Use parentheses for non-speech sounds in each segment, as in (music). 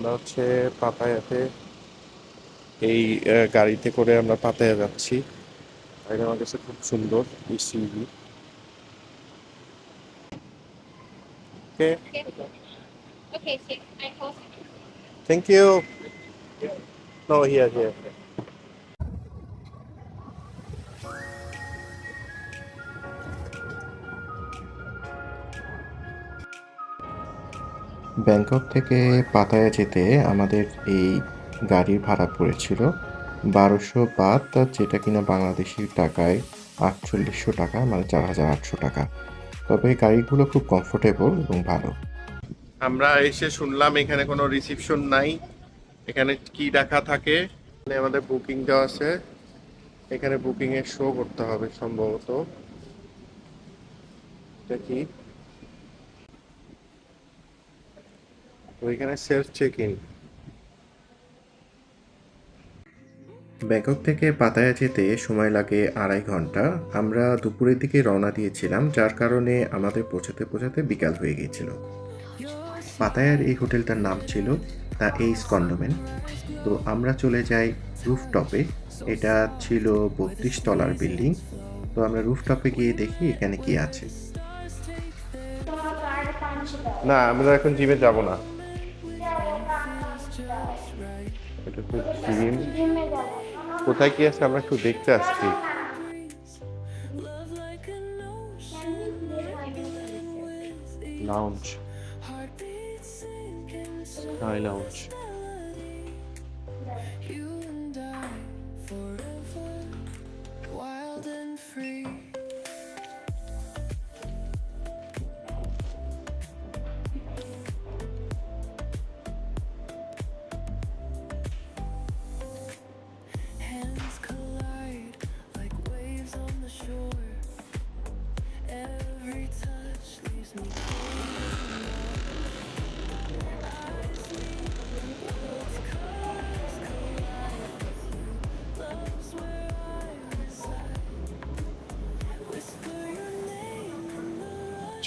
আমরা হচ্ছে পাতায়াতে এই গাড়িতে করে আমরা পাতায়া যাচ্ছি। গাড়িটা আমার কাছে খুব সুন্দর ECB okay? Thank you no here here Bangkok থেকে পাতায়া যেতে আমাদের এই গাড়ির ভাড়া পড়েছিল বারোশো বাদ, যেটা কিনা বাংলাদেশি টাকায় আটচল্লিশশো টাকা মানে চার হাজার আটশো টাকা। তবে গাড়িগুলো খুব কমফোর্টেবল এবং ভালো। আমরা এসে শুনলাম এখানে কোনো রিসিপশন নাই। এখানে কি দেখা থাকে? আমাদের বুকিং দেওয়া আছে। এখানে বুকিং এর শো করতে হবে সম্ভবত। এটা কি তো এখানে সেলফ চেক ইন ব্যাংকক থেকে পাতায়া যেতে সময় লাগে আড়াই ঘণ্টা। আমরা দুপুরের দিকে রওনা দিয়েছিলাম যার কারণে আমাদের পৌঁছাতে পৌঁছাতে বিকাল হয়ে গিয়েছিল। পাতায়ার এই হোটেলটার নাম ছিল দ্য এইস কন্ডোমেন। তো আমরা চলে যাই রুফটপে। এটা ছিল বত্রিশ তলার বিল্ডিং। তো আমরা রুফটপে গিয়ে দেখি এখানে কি আছে। না আমরা এখন জিমে যাব না। এটা তো জিম কোথায় কি আছে আমরা একটু দেখতে আসছি। লাউঞ্জ স্কাই লাউঞ্জ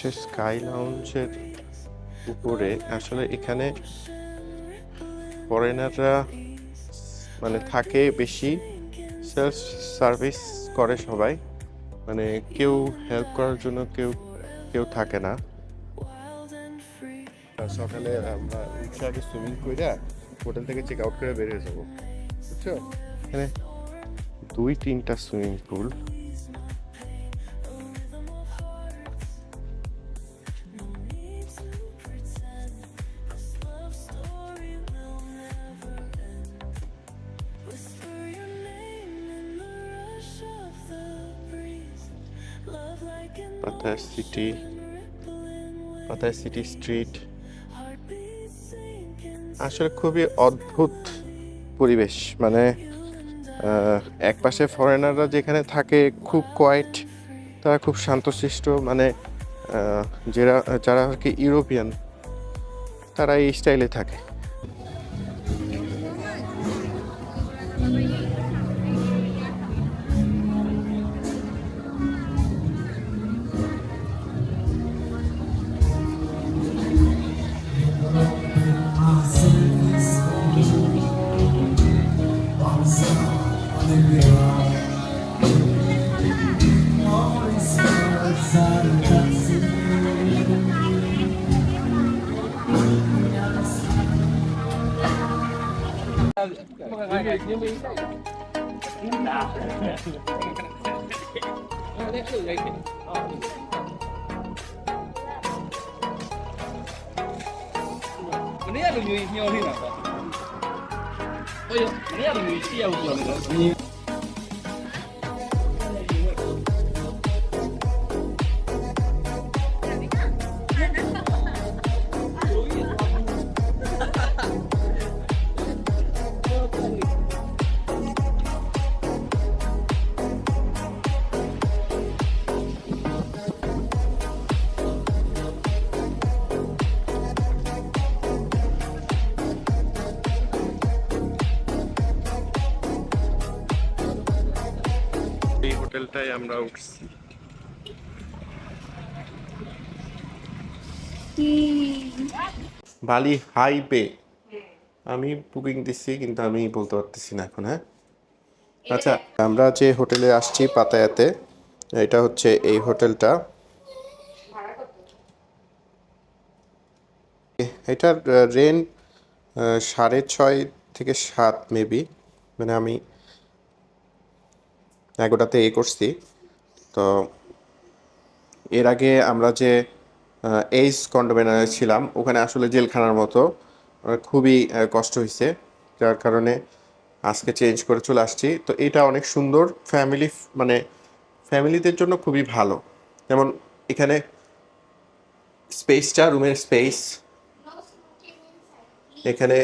হচ্ছে স্কাই লাউঞ্জের উপরে। আসলে এখানে ফরেনাররা মানে থাকে বেশি সেলফ সার্ভিস করে সবাই। মানে কেউ হেল্প করার জন্য কেউ কেউ থাকে না। সকালে আমরা উঠে আগে সুইমিং করে হোটেল থেকে চেক আউট করে বেরিয়ে যাব। বুঝছ? এখানে দুই তিনটা swimming pool Pattaya city. Pattaya city street আসলে খুবই অদ্ভুত পরিবেশ। মানে এক পাশে ফরেনাররা যেখানে থাকে খুব কোয়াইট তারা খুব শান্তশিষ্ট। মানে যারা যারা আর কি ইউরোপিয়ান তারা এই স্টাইলে থাকে ။ မနေ့ကလူမျိုးကြီးမျောနေတာပေါ့။ဟုတ်ရမနေ့ကလူမျိုးကြီးရှိရဘူးပြောနေတော့ আমরা উঠছি। বালি হাইবে আমি বুকিং দিচ্ছি, কিন্তু আমি বলতে পারতেছি না এখন হ্যাঁ? আচ্ছা আমরা যে হোটেলে আসছি পাতায়াতে, এটা হচ্ছে এই হোটেলটা। এটার রেন্ট সাড়ে ছয় থেকে সাত মেবি। মানে আমি এগারোটাতে এ করছি। তো এর আগে আমরা যে এইস কন্ডোমিনারে ছিলাম, ওখানে আসলে জেলখানার মতো খুবই কষ্ট হয়েছে যার কারণে আজকে চেঞ্জ করে চলে আসছি। তো এটা অনেক সুন্দর ফ্যামিলি মানে ফ্যামিলিদের জন্য খুবই ভালো। যেমন এখানে স্পেসটা রুমের স্পেস এখানে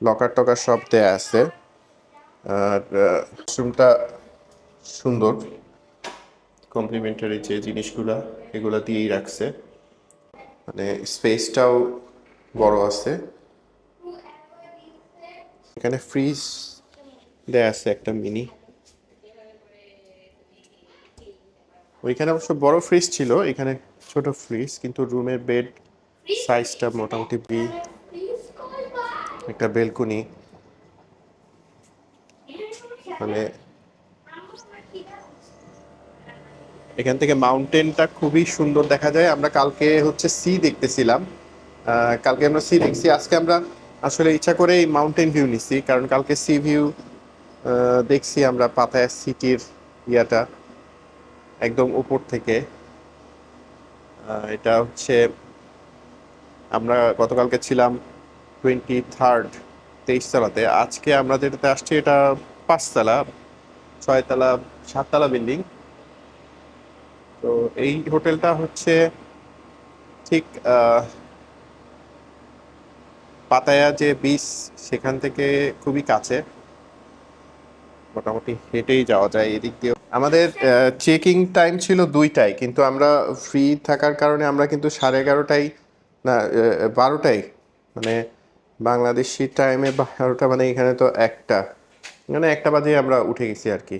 লকার টকার সব দেয়া আছে। আর রুমটা সুন্দর কমপ্লিমেন্টারি যে জিনিসগুলা এগুলা দিয়েই রাখছে। মানে স্পেসটাও বড় আছে। এখানে ফ্রিজ দেয়া আছে একটা মিনি ওইখানে অবশ্য বড় ফ্রিজ ছিল, এখানে ছোট ফ্রিজ কিন্তু রুমের বেড সাইজটা মোটামুটি বি একটা বেলকনি মানে এখান থেকে মাউন্টেনটা খুবই সুন্দর দেখা যায়। আমরা কালকে হচ্ছে সি দেখতেছিলাম। কালকে আমরা সি দেখছি। আজকে আমরা আসলে ইচ্ছা করে এই মাউন্টেন ভিউ নিছি, কারণ কালকে সি ভিউ দেখছি আমরা পাতায়া সিটির ইয়াটা একদম উপর থেকে। এটা হচ্ছে আমরা গতকালকে ছিলাম টোয়েন্টি থার্ড তেইশ তলাতে আজকে আমরা যেটাতে আসছি, এটা পাঁচতলা, ছয়তলা, সাততলা বিল্ডিং তো এই হোটেলটা হচ্ছে ঠিক পাতায়া যে বিচ সেখান থেকে খুবই কাছে। মোটামুটি হেঁটেই যাওয়া যায় এদিক দিয়ে আমাদের চেকিং টাইম ছিল দুইটায়, কিন্তু আমরা ফ্রি থাকার কারণে আমরা কিন্তু সাড়ে এগারোটায়, না বারোটায় মানে বাংলাদেশি টাইমে বারোটা মানে এখানে তো একটা মানে একটা বাজে আমরা উঠে গেছি আর কি।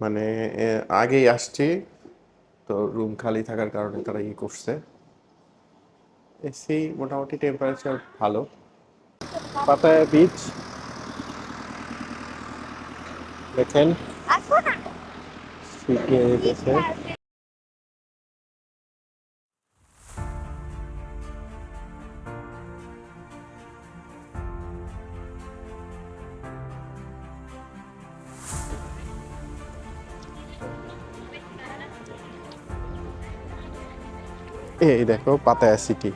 মানে আগেই আসছি। তো রুম খালি থাকার কারণে তারা ই করছে। এসি মোটামুটি টেম্পারেচার ভালো। পাতায় বীজ। দেখেন। শুকিয়ে যেতেছে এই দেখো পাতায়া সিটি।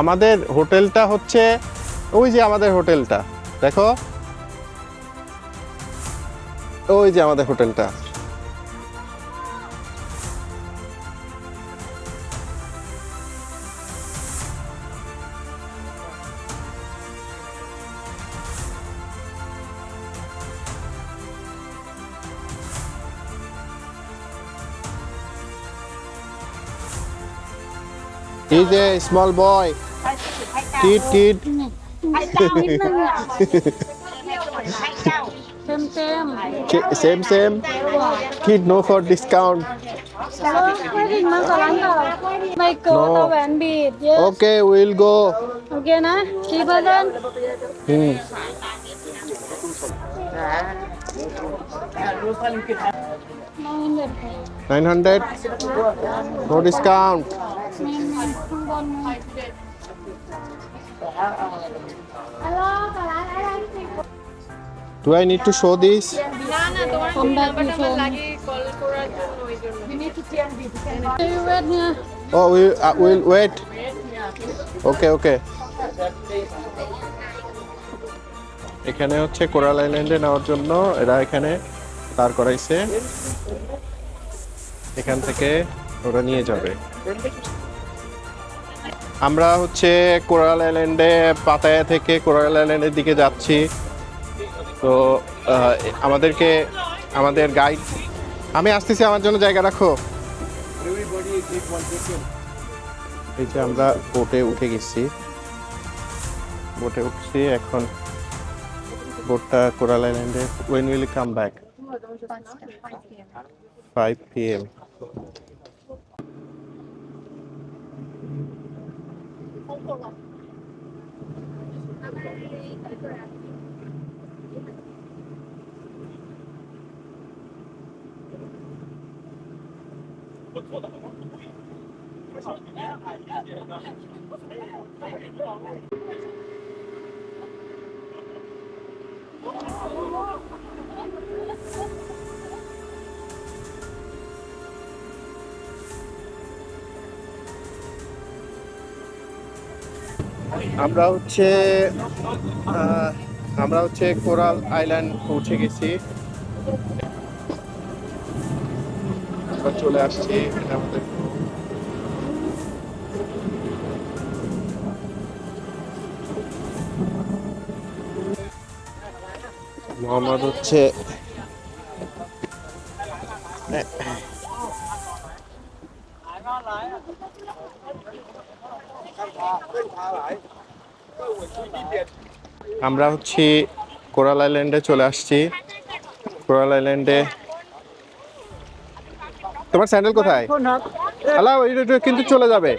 আমাদের হোটেলটা হচ্ছে ওই যে আমাদের হোটেলটা দেখো ওই যে আমাদের হোটেলটা। এই যে স্মল বয় টিট টিট Same, same. Same, same. Kid, no for discount. Hello, where is Mangalanga? My coat No. of and bead. Yes. Okay, we'll go. Okay, na? Shibadan. Hmm. Nine 900. No discount. Do I need to show this? Come back to show me. You wait here. Oh, we'll, uh, we'll wait. Okay, okay. এখানে হচ্ছে coral আইল্যান্ডে নেওয়ার জন্য এরা এখানে দাঁড় করাইছে এখান থেকে ওরা নিয়ে যাবে আমরা হচ্ছে কোরাল আইল্যান্ডে পাতায়া থেকে কোরাল আইল্যান্ডের দিকে যাচ্ছি তো আমাদেরকে, আমাদের গাইড আমি আসতেছি, আমার জন্য জায়গা রাখো। এই যে আমরা বোটে উঠে গেছি। বোটে উঠছি, এখন বোটটা কোরাল আইল্যান্ডে when will come back five P M আমরা হচ্ছে আমরা হচ্ছে কোরাল আইল্যান্ড পৌঁছে গেছি। চলে আসছি এটা আমাদের। মোহাম্মদ হচ্ছে আমরা হচ্ছে কোরাল আইল্যান্ডে চলে আসছি। কোরাল আইল্যান্ডে তোমার স্যান্ডেল কোথায়? হ্যালো কিন্তু চলে যাবে।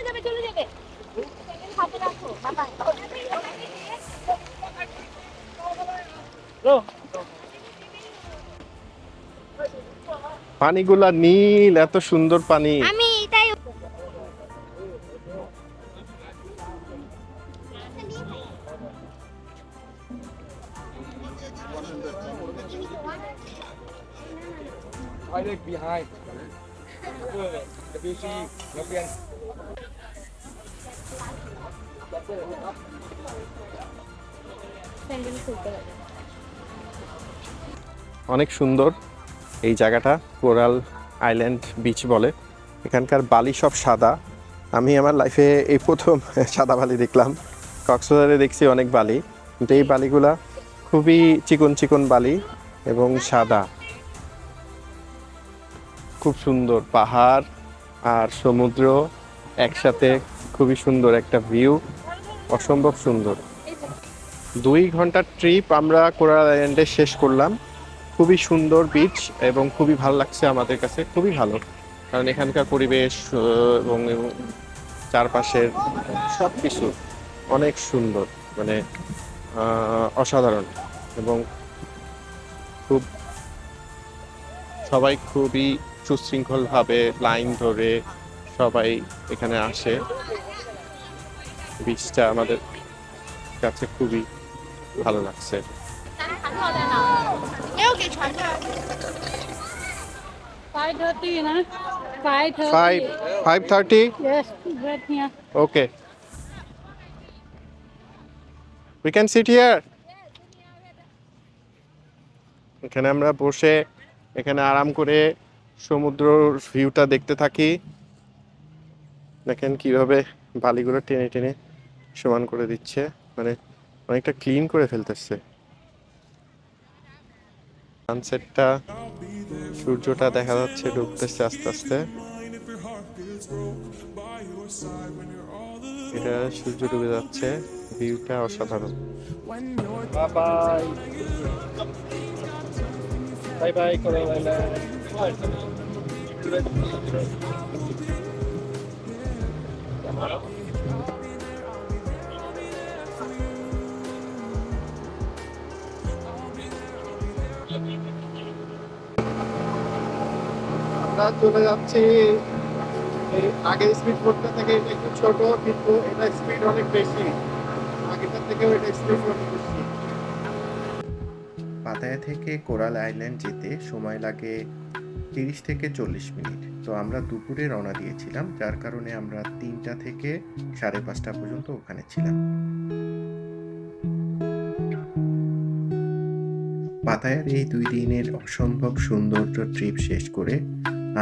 পানিগুলা নীল এত সুন্দর পানি। অনেক সুন্দর এই জায়গাটা কোরাল আইল্যান্ড বিচ বলে। এখানকার বালি সব সাদা। আমি আমার লাইফে এই প্রথম (laughs) সাদা বালি দেখলাম। কক্সবাজারে দেখছি অনেক বালি, কিন্তু এই বালিগুলা খুবই চিকন চিকন বালি এবং সাদা। খুব সুন্দর পাহাড় আর সমুদ্র, একসাথে খুবই সুন্দর একটা ভিউ অসম্ভব সুন্দর। দুই ঘণ্টার ট্রিপ আমরা কোরাল আইল্যান্ডে শেষ করলাম। খুবই সুন্দর বিচ এবং খুবই ভালো লাগছে আমাদের কাছে, খুবই ভালো। কারণ এখানকার পরিবেশ এবং চারপাশের সব কিছু অনেক সুন্দর মানে অসাধারণ এবং খুব, সবাই খুবই সুশৃঙ্খলভাবে লাইন ধরে সবাই এখানে আসে। বিচটা আমাদের কাছে খুবই ভালো লাগছে. Okay. We can sit here. এখানে আমরা বসে এখানে আরাম করে সমুদ্র ভিউটা দেখতে থাকি দেখেন কীভাবে বালিগুলো টেনে টেনে সমান করে দিচ্ছে মানে অনেকটা ক্লিন করে ফেলতেছে। সানসেটটা সূর্যটা দেখা যাচ্ছে ডুবতেছে আস্তে আস্তে। এটা সূর্য ডুবে যাচ্ছে ভিউটা অসাধারণ। Bye. Bye bye Coral চলে যাচ্ছি। এই আগের স্পিড বোটটা থেকে এটা একটু ছোট, কিন্তু এটা স্পিড অনেক বেশি। আগেরটার থেকেও এটা স্পিড অনেক বেশি। পাতায়া থেকে কোরাল আইল্যান্ড যেতে সময় লাগে তিরিশ থেকে চল্লিশ মিনিট। তো আমরা দুপুরে রওনা দিয়েছিলাম, যার কারণে আমরা তিনটা থেকে সাড়ে পাঁচটা পর্যন্ত ওখানে ছিলাম। পাতায়ার এই দুই দিনের অসম্ভব সৌন্দর্য ট্রিপ শেষ করে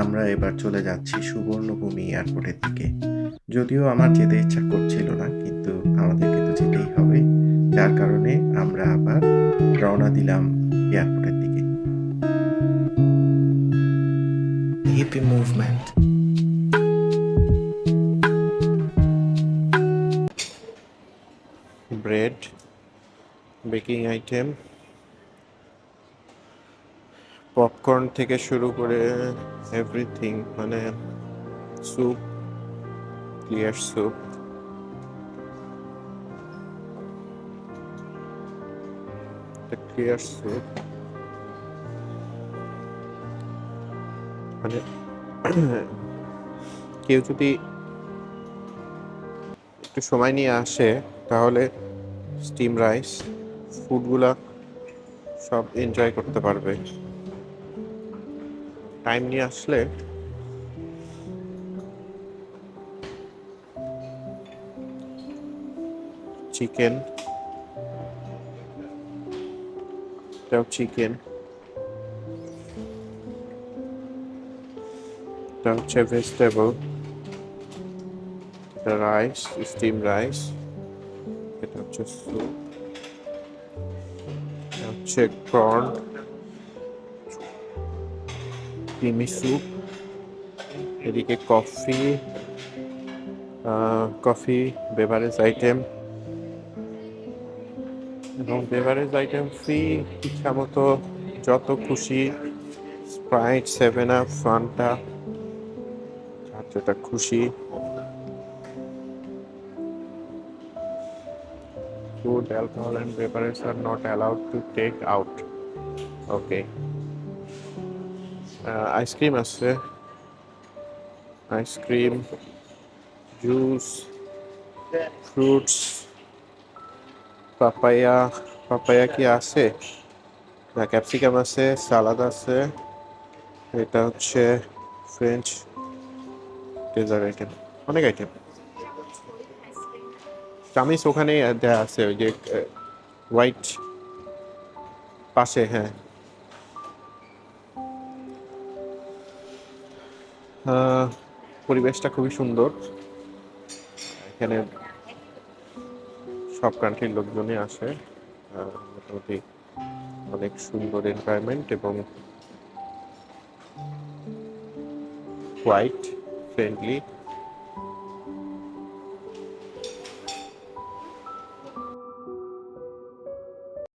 আমরা এবার চলে যাচ্ছি সুবর্ণভূমি এয়ারপোর্টের দিকে। যদিও আমার যেতে ইচ্ছা করছিল না কিন্তু আমাদেরকে তো যেতেই হবে। যার কারণে আমরা আবার রওনা দিলাম এয়ারপোর্টের দিকে। Movement. Bread baking item popcorn থেকে শুরু করে এভরিথিং মানে soup clear soup clear soup মানে (clears throat) কেউ যদি একটু সময় নিয়ে আসে, তাহলে স্টিম রাইস ফুডগুলা সব এনজয় করতে পারবে। টাইম নিয়ে আসলে চিকেন এটাও চিকেন এটা হচ্ছে ভেজিটেবল এটা রাইস স্টিম রাইস এটা হচ্ছে স্যুপ এটা হচ্ছে কর্ন ক্রিমি স্যুপ এদিকে কফি কফি বেভারেজ আইটেম এবং বেভারেজ আইটেম ফ্রি ইচ্ছা মতো যত খুশি স্প্রাইট সেভেন আপ ফান্টা যার যেটা খুশি food, alcohol, and beverages are not allowed to take out. Okay. Cream আছে। Cream, juice, fruits, papaya papaya কি আছে? না ক্যাপসিকাম আছে সালাদ আছে। এটা হচ্ছে ফ্রেঞ্চ ডেজার্ট আইটেম অনেক আইটেম চামিস ওখানে দেয়া আছে ওই যে হোয়াইট পাশে হ্যাঁ। পরিবেশটা খুবই সুন্দর। এখানে সব কান্ট্রির লোকজনই আসে। মোটামুটি অনেক সুন্দর এনভায়রনমেন্ট এবং হোয়াইট ফ্রেন্ডলি